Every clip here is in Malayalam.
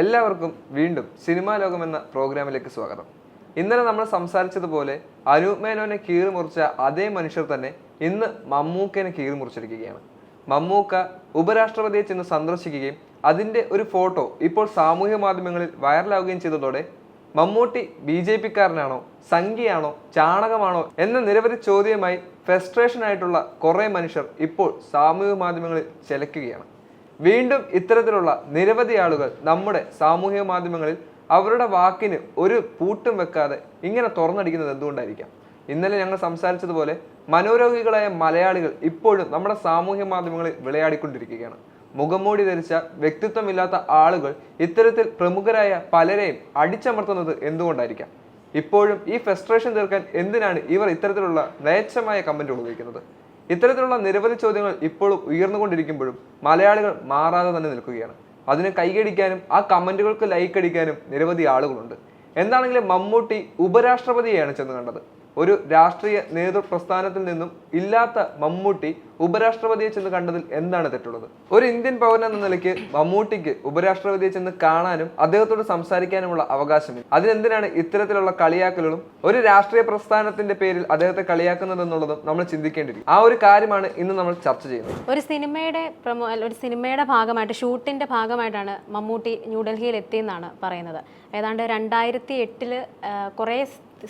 എല്ലാവർക്കും വീണ്ടും സിനിമാ ലോകം എന്ന പ്രോഗ്രാമിലേക്ക് സ്വാഗതം. ഇന്നലെ നമ്മൾ സംസാരിച്ചതുപോലെ അനൂപ് മേനോനെ കീറി മുറിച്ച അതേ മനുഷ്യർ തന്നെ ഇന്ന് മമ്മൂക്കനെ കീറിമുറിച്ചിരിക്കുകയാണ് മമ്മൂക്ക ഉപരാഷ്ട്രപതിയെ ചെന്ന് സന്ദർശിക്കുകയും അതിന്റെ ഒരു ഫോട്ടോ ഇപ്പോൾ സാമൂഹ്യ മാധ്യമങ്ങളിൽ വൈറലാവുകയും ചെയ്തതോടെ മമ്മൂട്ടി ബി ജെ പിക്കാരനാണോ സംഖ്യയാണോ ചാണകമാണോ എന്ന നിരവധി ചോദ്യമായി ഫ്രസ്ട്രേഷൻ ആയിട്ടുള്ള കുറേ മനുഷ്യർ ഇപ്പോൾ സാമൂഹ്യ മാധ്യമങ്ങളിൽ ചെലക്കുകയാണ് വീണ്ടും ഇത്തരത്തിലുള്ള നിരവധി ആളുകൾ നമ്മുടെ സാമൂഹ്യ മാധ്യമങ്ങളിൽ അവരുടെ വാക്കിന് ഒരു പൂട്ടും വെക്കാതെ ഇങ്ങനെ തുറന്നടിക്കുന്നത് എന്തുകൊണ്ടായിരിക്കാം? ഇന്നലെ ഞങ്ങൾ സംസാരിച്ചതുപോലെ മനോരോഗികളായ മലയാളികൾ ഇപ്പോഴും നമ്മുടെ സാമൂഹ്യ മാധ്യമങ്ങളിൽ വിളയാടിക്കൊണ്ടിരിക്കുകയാണ്. മുഖംമൂടി ധരിച്ച വ്യക്തിത്വമില്ലാത്ത ആളുകൾ ഇത്തരത്തിൽ പ്രമുഖരായ പലരെയും അടിച്ചമർത്തുന്നത് എന്തുകൊണ്ടായിരിക്കാം? ഇപ്പോഴും ഈ ഫ്രസ്ട്രേഷൻ തീർക്കാൻ എന്തിനാണ് ഇവർ ഇത്തരത്തിലുള്ള മ്ലേച്ഛമായ കമന്റുകൾ ഉപയോഗിക്കുന്നത്? ഇത്തരത്തിലുള്ള നിരവധി ചോദ്യങ്ങൾ ഇപ്പോഴും ഉയർന്നുകൊണ്ടിരിക്കുമ്പോഴും മലയാളികൾ മാറാതെ തന്നെ നിൽക്കുകയാണ്. അതിന് കൈകടിക്കാനും ആ കമന്റുകൾക്ക് ലൈക്ക് അടിക്കാനും നിരവധി ആളുകളുണ്ട്. എന്താണെങ്കിലും മമ്മൂട്ടി ഉപരാഷ്ട്രപതിയെയാണ് ചെന്ന് കണ്ടത്. ഒരു രാഷ്ട്രീയ നേതൃപ്രസ്ഥാനത്തിൽ നിന്നും ഇല്ലാത്ത മമ്മൂട്ടി ഉപരാഷ്ട്രപതിയെ ചെന്ന് കണ്ടതിൽ എന്താണ് തെറ്റുള്ളത്? ഒരു ഇന്ത്യൻ പൗരൻ എന്ന നിലയ്ക്ക് മമ്മൂട്ടിക്ക് ഉപരാഷ്ട്രപതിയെ ചെന്ന് കാണാനും അദ്ദേഹത്തോട് സംസാരിക്കാനുമുള്ള അവകാശമില്ല. അതിനെന്തിനാണ് ഇത്തരത്തിലുള്ള കളിയാക്കലുകളും ഒരു രാഷ്ട്രീയ പ്രസ്ഥാനത്തിന്റെ പേരിൽ അദ്ദേഹത്തെ കളിയാക്കുന്നതെന്നുള്ളതും നമ്മൾ ചിന്തിക്കേണ്ടിരിക്കും ആ ഒരു കാര്യമാണ് ഇന്ന് നമ്മൾ ചർച്ച ചെയ്യുന്നത്. ഒരു സിനിമയുടെ ഒരു സിനിമയുടെ ഭാഗമായിട്ട് ഷൂട്ടിന്റെ ഭാഗമായിട്ടാണ് മമ്മൂട്ടി ന്യൂഡൽഹിയിൽ എത്തിയെന്നാണ് പറയുന്നത്. ഏതാണ്ട് രണ്ടായിരത്തി എട്ടിൽ കുറേ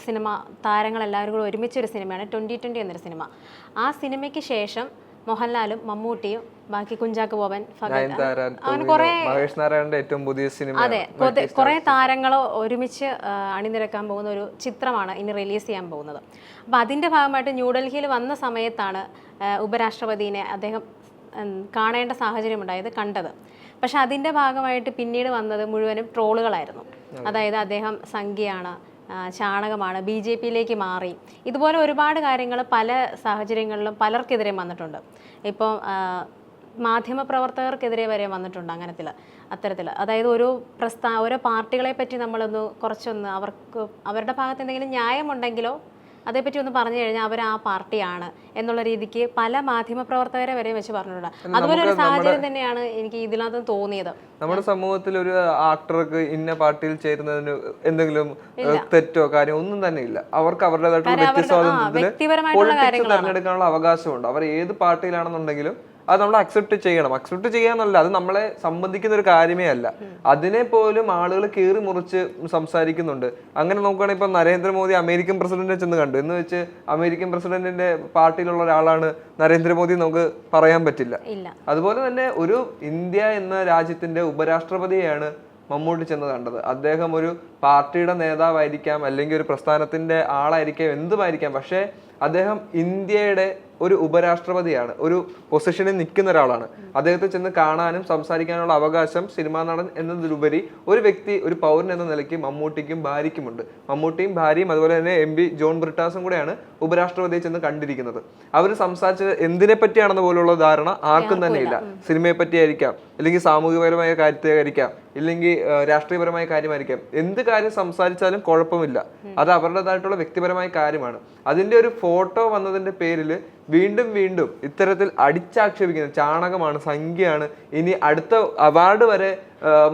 സിനിമ താരങ്ങളെല്ലാവരും കൂടെ കൂടി ഒരുമിച്ച ഒരു സിനിമയാണ് ട്വന്റി ട്വന്റി എന്നൊരു സിനിമ. ആ സിനിമയ്ക്ക് ശേഷം മോഹൻലാലും മമ്മൂട്ടിയും ബാക്കി കുഞ്ചാക്ക് ബോബൻ അങ്ങനെ മഹേഷ് നാരായണന്റെ ഏറ്റവും പുതിയ സിനിമ അതെ കുറെ താരങ്ങൾ ഒരുമിച്ച് അണിനിരക്കാൻ പോകുന്ന ഒരു ചിത്രമാണ് ഇനി റിലീസ് ചെയ്യാൻ പോകുന്നത്. അപ്പോൾ അതിന്റെ ഭാഗമായിട്ട് ന്യൂഡൽഹിയിൽ വന്ന സമയത്താണ് ഉപരാഷ്ട്രപതിനെ അദ്ദേഹം കാണേണ്ട സാഹചര്യം ഉണ്ടായത് കണ്ടത്. പക്ഷെ അതിന്റെ ഭാഗമായിട്ട് പിന്നീട് വന്നത് മുഴുവനും ട്രോളുകളായിരുന്നു. അതായത് അദ്ദേഹം സംഖ്യയാണ് ചാണകമാണ് ബി ജെ പിയിലേക്ക് മാറി. ഇതുപോലെ ഒരുപാട് കാര്യങ്ങൾ പല സാഹചര്യങ്ങളിലും പലർക്കെതിരെ വന്നിട്ടുണ്ട്. ഇപ്പോൾ മാധ്യമപ്രവർത്തകർക്കെതിരെ വരെ വന്നിട്ടുണ്ട് അങ്ങനത്തിൽ അത്തരത്തിൽ. അതായത് ഒരു പ്രസ്ഥാ ഓരോ പാർട്ടികളെ പറ്റി നമ്മളൊന്ന് കുറച്ചൊന്ന് അവർക്ക് അവരുടെ ഭാഗത്ത് എന്തെങ്കിലും ന്യായമുണ്ടെങ്കിലോ അതേപ്പറ്റി ഒന്ന് പറഞ്ഞു കഴിഞ്ഞാൽ അവർ ആ പാർട്ടിയാണ് എന്നുള്ള രീതിക്ക് പല മാധ്യമ പ്രവർത്തകരെ വരെ വെച്ച് പറഞ്ഞിട്ടുണ്ട്. അതുപോലെ ഒരു സാഹചര്യം തന്നെയാണ് എനിക്ക് ഇതിനകത്ത് തോന്നിയത്. നമ്മുടെ സമൂഹത്തിൽ ഒരു ആക്ടർക്ക് ഇന്ന പാർട്ടിയിൽ ചേരുന്നതിന് എന്തെങ്കിലും തെറ്റോ കാര്യം ഒന്നും തന്നെ ഇല്ല. അവർക്ക് അവരുടേതായിട്ടുള്ള വ്യക്തി സ്വാതന്ത്ര്യത്തിൽ. തിരഞ്ഞെടുക്കാനുള്ള അവകാശമുണ്ട്. അവർ ഏത് പാർട്ടിയിലാണെന്നുണ്ടെങ്കിലും അത് നമ്മൾ അക്സെപ്റ്റ് ചെയ്യണം. അക്സെപ്റ്റ് ചെയ്യാന്നല്ല അത് നമ്മളെ സംബന്ധിക്കുന്ന ഒരു കാര്യമേ അല്ല. അതിനെ പോലും ആളുകൾ കീറി മുറിച്ച് സംസാരിക്കുന്നുണ്ട്. അങ്ങനെ നോക്കുകയാണെങ്കിൽ ഇപ്പൊ നരേന്ദ്രമോദി അമേരിക്കൻ പ്രസിഡന്റിനെ ചെന്ന് കണ്ടു. എന്ന് വെച്ച് അമേരിക്കൻ പ്രസിഡന്റിന്റെ പാർട്ടിയിലുള്ള ഒരാളാണ് നരേന്ദ്രമോദി നമുക്ക് പറയാൻ പറ്റില്ല. അതുപോലെ തന്നെ ഒരു ഇന്ത്യ എന്ന രാജ്യത്തിന്റെ ഉപരാഷ്ട്രപതിയാണ് മമ്മൂട്ടി ചെന്ന് കണ്ടത്. അദ്ദേഹം ഒരു പാർട്ടിയുടെ നേതാവായിരിക്കാം അല്ലെങ്കിൽ ഒരു പ്രസ്ഥാനത്തിന്റെ ആളായിരിക്കാം എന്തുമായിരിക്കാം. പക്ഷേ അദ്ദേഹം ഇന്ത്യയുടെ ഒരു ഉപരാഷ്ട്രപതിയാണ് ഒരു പൊസിഷനിൽ നിൽക്കുന്ന ഒരാളാണ്. അദ്ദേഹത്തെ ചെന്ന് കാണാനും സംസാരിക്കാനുള്ള അവകാശം സിനിമാ നടൻ എന്നതിലുപരി ഒരു വ്യക്തി ഒരു പൗരൻ എന്ന നിലയ്ക്ക് മമ്മൂട്ടിക്കും ഭാര്യയ്ക്കുമുണ്ട്. മമ്മൂട്ടിയും ഭാര്യയും അതുപോലെ തന്നെ എം പി ജോൺ ബ്രിട്ടാസും കൂടെയാണ് ഉപരാഷ്ട്രപതിയെ ചെന്ന് കണ്ടിരിക്കുന്നത്. അവർ സംസാരിച്ചത് എന്തിനെ പറ്റിയാണെന്ന് പോലുള്ള ധാരണ ആർക്കും തന്നെ ഇല്ല. സിനിമയെ പറ്റിയായിരിക്കാം അല്ലെങ്കിൽ സാമൂഹികപരമായ കാര്യത്തെയായിരിക്കാം ഇല്ലെങ്കിൽ രാഷ്ട്രീയപരമായ കാര്യമായിരിക്കാം. എന്ത് കാര്യം സംസാരിച്ചാലും കുഴപ്പമില്ല. അത് അവരുടേതായിട്ടുള്ള വ്യക്തിപരമായ കാര്യമാണ്. അതിന്റെ ഒരു ഫോട്ടോ വന്നതിന്റെ പേരിൽ വീണ്ടും വീണ്ടും ഇത്തരത്തിൽ അടിച്ചാക്ഷേപിക്കുന്ന ചാണകമാണ് സംഖ്യയാണ്. ഇനി അടുത്ത അവാർഡ് വരെ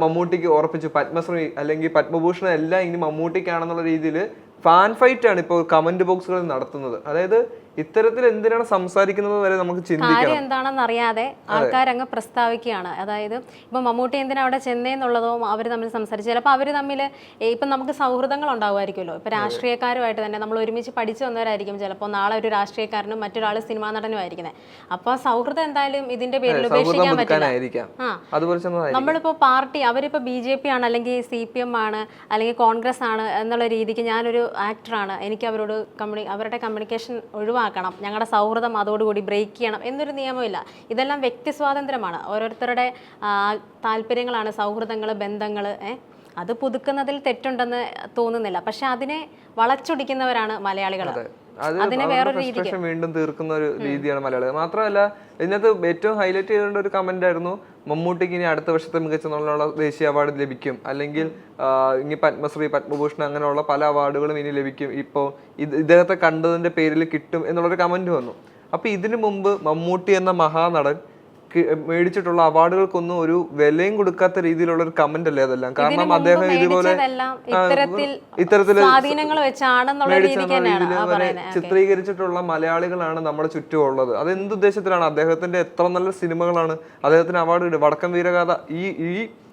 മമ്മൂട്ടിക്ക് ഉറപ്പിച്ചു. പത്മശ്രീ അല്ലെങ്കിൽ പത്മഭൂഷൺ എല്ലാം ഇനി മമ്മൂട്ടിക്കാണെന്നുള്ള രീതിയിൽ ഫാൻ ഫൈറ്റ് ആണ് ഇപ്പോൾ കമന്റ് ബോക്സുകളിൽ നടത്തുന്നത്. അതായത് ഇത്തരത്തിൽ എന്തിനാണ് സംസാരിക്കുന്നത് വരെ നമുക്ക് ചിന്തിക്കാം കാര്യം എന്താണെന്ന് അറിയാതെ ആൾക്കാരങ്ങ് പ്രസ്താവിക്കുകയാണ്. അതായത് ഇപ്പം മമ്മൂട്ടി എന്തിനാ അവിടെ ചെന്നേന്നുള്ളതോ അവർ തമ്മിൽ സംസാരിച്ചു ചിലപ്പോൾ അവർ തമ്മിൽ ഇപ്പം നമുക്ക് സൗഹൃദങ്ങൾ ഉണ്ടാവുമായിരിക്കുമല്ലോ. ഇപ്പം രാഷ്ട്രീയക്കാരുമായിട്ട് തന്നെ നമ്മൾ ഒരുമിച്ച് പഠിച്ചു വന്നവരായിരിക്കും ചിലപ്പോൾ നാളെ ഒരു രാഷ്ട്രീയക്കാരനും മറ്റൊരാൾ സിനിമാ നടനും ആയിരിക്കുന്നത് അപ്പോൾ സൗഹൃദം എന്തായാലും ഇതിന്റെ പേരിൽ ഉപേക്ഷിക്കാൻ പറ്റില്ല. നമ്മളിപ്പോ പാർട്ടി അവരിപ്പോ ബി ജെ പി ആണ് അല്ലെങ്കിൽ സി പി എം ആണ് അല്ലെങ്കിൽ കോൺഗ്രസ് ആണ് എന്നുള്ള രീതിക്ക് ഞാനൊരു ആക്ടറാണ്. എനിക്ക് അവരോട് കമ്മ്യൂണി അവരുടെ കമ്മ്യൂണിക്കേഷൻ ഒഴിവാക്കണം ഞങ്ങളുടെ സൗഹൃദം അതോടുകൂടി ബ്രേക്ക് ചെയ്യണം എന്നൊരു നിയമമില്ല. ഇതെല്ലാം വ്യക്തി സ്വാതന്ത്ര്യമാണ്. ഓരോരുത്തരുടെ താല്പര്യങ്ങളാണ് സൗഹൃദങ്ങൾ ബന്ധങ്ങൾ അത് പുതുക്കുന്നതിൽ തെറ്റുണ്ടെന്ന് തോന്നുന്നില്ല. പക്ഷെ അതിനെ വളച്ചൊടിക്കുന്നവരാണ് മലയാളികൾ അതിനെ വേറൊരു രീതിക്ക് വീണ്ടും തീർക്കുന്ന ഒരു രീതിയാണ് മലയാളികൾ. മാത്രമല്ല ഇതിനകത്ത് ഏറ്റവും ഹൈലൈറ്റ് ചെയ്തേണ്ട ഒരു കമന്റ് ആയിരുന്നു മമ്മൂട്ടിക്ക് ഇനി അടുത്ത വർഷത്തെ മികച്ച നടനുള്ള ദേശീയ അവാർഡ് ലഭിക്കും. അല്ലെങ്കിൽ ഇനി പത്മശ്രീ പത്മഭൂഷൺ അങ്ങനെയുള്ള പല അവാർഡുകളും ഇനി ലഭിക്കും. ഇപ്പോൾ ഇത് ഇദ്ദേഹത്തെ കണ്ടതിന്റെ പേരിൽ കിട്ടും എന്നുള്ളൊരു കമന്റ് വന്നു. അപ്പൊ ഇതിനു മുമ്പ് മമ്മൂട്ടി എന്ന മഹാനടൻ മേടിച്ചിട്ടുള്ള അവാർഡുകൾക്കൊന്നും ഒരു വിലയും കൊടുക്കാത്ത രീതിയിലുള്ള ഒരു കമന്റ് അല്ലേ അതെല്ലാം കാരണം അദ്ദേഹം ഇതുപോലെ ഇത്തരത്തിൽ ചിത്രീകരിച്ചിട്ടുള്ള മലയാളികളാണ് നമ്മുടെ ചുറ്റും ഉള്ളത് അത് എന്ത് ഉദ്ദേശത്തിലാണ്? അദ്ദേഹത്തിന്റെ എത്ര നല്ല സിനിമകളാണ് അദ്ദേഹത്തിന് അവാർഡ് വടക്കം വീരഗാഥ ഈ ഈ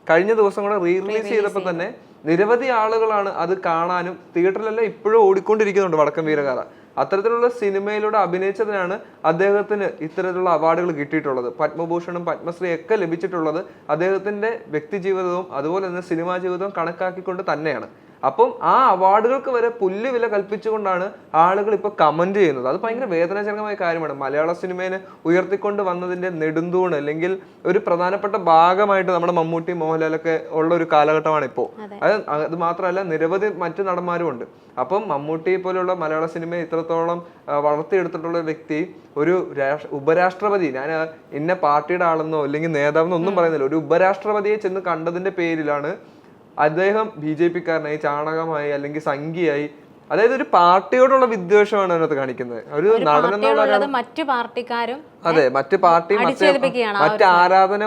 കഴിഞ്ഞ ദിവസം കൂടെ റീ റിലീസ് ചെയ്തപ്പോൾ തന്നെ നിരവധി ആളുകളാണ് അത് കാണാനും തിയേറ്ററിലെല്ലാം ഇപ്പോഴും ഓടിക്കൊണ്ടിരിക്കുന്നുണ്ട് വടക്കം വീരഗാഥ. അത്തരത്തിലുള്ള സിനിമയിലൂടെ അഭിനയിച്ചതിനാണ് അദ്ദേഹത്തിന് ഇത്തരത്തിലുള്ള അവാർഡുകൾ കിട്ടിയിട്ടുള്ളത്. പത്മഭൂഷണും പത്മശ്രീ ഒക്കെ ലഭിച്ചിട്ടുള്ളത് അദ്ദേഹത്തിന്റെ വ്യക്തി ജീവിതവും അതുപോലെ തന്നെ സിനിമാ ജീവിതവും കണക്കാക്കിക്കൊണ്ട് തന്നെയാണ്. അപ്പം ആ അവാർഡുകൾക്ക് വരെ പുല്ല് വില കൽപ്പിച്ചുകൊണ്ടാണ് ആളുകൾ ഇപ്പൊ കമന്റ് ചെയ്യുന്നത്. അത് ഭയങ്കര വേദനാജനകമായ കാര്യമാണ്. മലയാള സിനിമയെ ഉയർത്തിക്കൊണ്ട് വന്നതിന്റെ നെടുന്തൂണ് അല്ലെങ്കിൽ ഒരു പ്രധാനപ്പെട്ട ഭാഗമായിട്ട് നമ്മുടെ മമ്മൂട്ടി മോഹൻലാലൊക്കെ ഉള്ള ഒരു കാലഘട്ടമാണ് ഇപ്പോൾ അത്. അത് മാത്രമല്ല നിരവധി മറ്റു നടന്മാരും ഉണ്ട്. അപ്പം മമ്മൂട്ടി പോലെയുള്ള മലയാള സിനിമയെ ഇത്രത്തോളം വളർത്തിയെടുത്തിട്ടുള്ള വ്യക്തി ഒരു ഉപരാഷ്ട്രപതി. ഞാൻ ഇന്ന പാർട്ടിയുടെ ആളെന്നോ അല്ലെങ്കിൽ നേതാവെന്നോ ഒന്നും പറയുന്നില്ല. ഒരു ഉപരാഷ്ട്രപതിയെ ചെന്ന് കണ്ടതിന്റെ പേരിലാണ് അദ്ദേഹം ബി ജെ പിക്കാരനായി ചാണകമായി അല്ലെങ്കിൽ സംഖ്യയായി അതായത് ഒരു പാർട്ടിയോടുള്ള വിദ്വേഷമാണ് അതിനകത്ത് കാണിക്കുന്നത്. ഒരു നടൻ എന്നുള്ള മറ്റു പാർട്ടിക്കാരും അതെ മറ്റ് പാർട്ടി മറ്റ് ആരാധന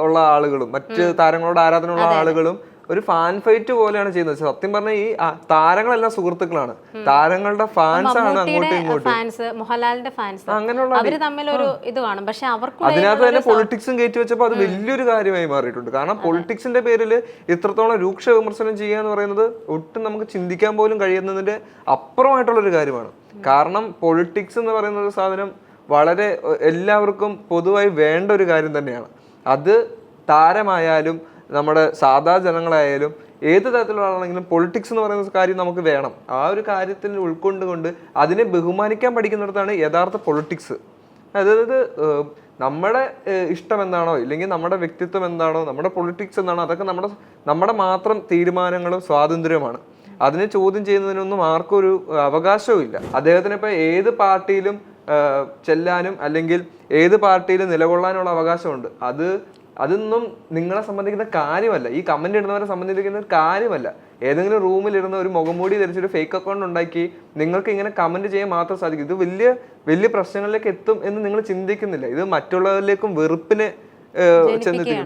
ഉള്ള ആളുകളും മറ്റ് താരങ്ങളോട് ആരാധന ഉള്ള ആളുകളും ഒരു ഫാൻ ഫൈറ്റ് പോലെയാണ് ചെയ്യുന്നത്. സത്യം പറഞ്ഞാൽ ഈ താരങ്ങളെല്ലാം സുഹൃത്തുക്കളാണ്. താരങ്ങളുടെ ഫാൻസ് ആണ് അങ്ങോട്ടും ഇങ്ങോട്ടും. ഫാൻസ് മോഹൻലാലിന്റെ ഫാൻസ് അങ്ങനെയുള്ള അവർ തമ്മിൽ ഒരു ഇത് കാണും. പക്ഷെ അതിനകത്ത് തന്നെ പൊളിറ്റിക്സും കയറ്റി വെച്ചപ്പോൾ അത് വലിയൊരു കാര്യമായി മാറിയിട്ടുണ്ട്. കാരണം പൊളിറ്റിക്സിന്റെ പേരിൽ ഇത്രത്തോളം രൂക്ഷ വിമർശനം ചെയ്യുക എന്ന് പറയുന്നത് ഒട്ടും നമുക്ക് ചിന്തിക്കാൻ പോലും കഴിയുന്നതിന്റെ അപ്പുറമായിട്ടുള്ള ഒരു കാര്യമാണ് കാരണം പൊളിറ്റിക്സ് എന്ന് പറയുന്ന ഒരു സാധനം വളരെ എല്ലാവർക്കും പൊതുവായി വേണ്ട ഒരു കാര്യം തന്നെയാണ്. അത് താരമായാലും നമ്മുടെ സാധാ ജനങ്ങളായാലും ഏത് തരത്തിലുള്ള ആളാണെങ്കിലും പൊളിറ്റിക്സ് എന്ന് പറയുന്ന കാര്യം നമുക്ക് വേണം. ആ ഒരു കാര്യത്തിൽ ഉൾക്കൊണ്ടുകൊണ്ട് അതിനെ ബഹുമാനിക്കാൻ പഠിക്കുന്നിടത്താണ് യഥാർത്ഥ പൊളിറ്റിക്സ് അതായത് നമ്മുടെ ഇഷ്ടം എന്താണോ ഇല്ലെങ്കിൽ നമ്മുടെ വ്യക്തിത്വം എന്താണോ നമ്മുടെ പൊളിറ്റിക്സ് എന്താണോ അതൊക്കെ നമ്മുടെ നമ്മുടെ മാത്രം തീരുമാനങ്ങളും സ്വാതന്ത്ര്യമാണ് അതിനെ ചോദ്യം ചെയ്യുന്നതിനൊന്നും ആർക്കും ഒരു അവകാശവും ഇല്ല. അദ്ദേഹത്തിന് ഇപ്പൊ ഏത് പാർട്ടിയിലും ചെല്ലാനും അല്ലെങ്കിൽ ഏത് പാർട്ടിയിലും നിലകൊള്ളാനുള്ള അവകാശമുണ്ട്. അത് അതൊന്നും നിങ്ങളെ സംബന്ധിക്കുന്ന കാര്യമല്ല. ഈ കമന്റ് ഇടുന്നവരെ സംബന്ധിക്കുന്ന കാര്യമല്ല. ഏതെങ്കിലും റൂമിൽ ഇരുന്ന ഒരു മുഖംമൂടി ധരിച്ചൊരു ഫേക്ക് അക്കൗണ്ട് ഉണ്ടാക്കി നിങ്ങൾക്ക് ഇങ്ങനെ കമന്റ് ചെയ്യാൻ മാത്രം സാധിക്കും. ഇത് വലിയ വലിയ പ്രശ്നങ്ങളിലേക്ക് എത്തും എന്ന് നിങ്ങൾ ചിന്തിക്കുന്നില്ല. ഇത് മറ്റുള്ളവരിലേക്കും വെറുപ്പിനെ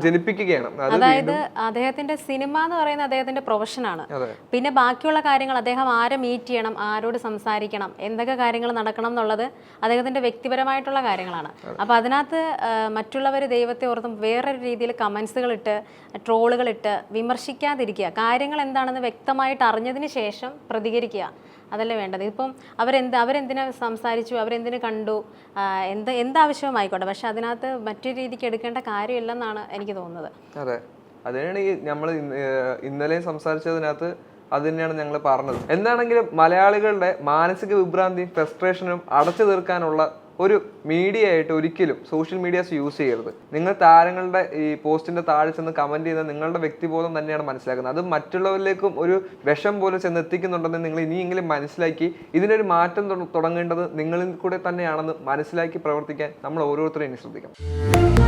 ജനിപ്പിക്കുകയാണ്. അതായത് അദ്ദേഹത്തിന്റെ സിനിമ എന്ന് പറയുന്നത് അദ്ദേഹത്തിന്റെ പ്രൊഫഷനാണ് പിന്നെ ബാക്കിയുള്ള കാര്യങ്ങൾ അദ്ദേഹം ആരെ മീറ്റ് ചെയ്യണം ആരോട് സംസാരിക്കണം എന്തൊക്കെ കാര്യങ്ങൾ നടക്കണം എന്നുള്ളത് അദ്ദേഹത്തിന്റെ വ്യക്തിപരമായിട്ടുള്ള കാര്യങ്ങളാണ്. അപ്പൊ അതിനകത്ത് മറ്റുള്ളവർ ദൈവത്തെ ഓർത്തും വേറൊരു രീതിയിൽ കമന്റ്സുകൾ ഇട്ട് ട്രോളുകൾ ഇട്ട് വിമർശിക്കാതിരിക്കുക. കാര്യങ്ങൾ എന്താണെന്ന് വ്യക്തമായിട്ട് അറിഞ്ഞതിന് ശേഷം പ്രതികരിക്കുക. അതല്ലേ വേണ്ടത്? ഇപ്പം അവരെന്ത് അവരെന്തിനാ സംസാരിച്ചു അവരെന്തിനു കണ്ടു എന്ത് എന്താവശ്യവുമായിക്കോട്ടെ പക്ഷെ അതിനകത്ത് മറ്റൊരു രീതിക്ക് എടുക്കേണ്ട കാര്യമില്ലെന്നാണ് എനിക്ക് തോന്നുന്നത്. അതെ. അതിനാണ് ഈ നമ്മൾ ഇന്നലെ സംസാരിച്ചതിനകത്ത് അത് തന്നെയാണ് ഞങ്ങൾ പറഞ്ഞത്. എന്താണെങ്കിലും മലയാളികളുടെ മാനസിക വിഭ്രാന്തിയും ഫ്രസ്ട്രേഷനും അടച്ചു തീർക്കാനുള്ള ഒരു മീഡിയ ആയിട്ട് ഒരിക്കലും സോഷ്യൽ മീഡിയാസ് യൂസ് ചെയ്യരുത്. നിങ്ങൾ താരങ്ങളുടെ ഈ പോസ്റ്റിന്റെ താഴെ ചെന്ന് കമന്റ് ചെയ്യുന്ന നിങ്ങളുടെ വ്യക്തിബോധം തന്നെയാണ് മനസ്സിലാക്കുന്നത്. അത് മറ്റുള്ളവരിലേക്കും ഒരു വിഷം പോലെ ചെന്ന് എത്തിക്കുന്നുണ്ടെന്ന് നിങ്ങൾ ഇനിയെങ്കിലും മനസ്സിലാക്കി ഇതിനൊരു മാറ്റം തുടങ്ങേണ്ടത് നിങ്ങളിൽ കൂടെ തന്നെയാണെന്ന് മനസ്സിലാക്കി പ്രവർത്തിക്കാൻ നമ്മൾ ഓരോരുത്തരും ഇനി ശ്രദ്ധിക്കണം.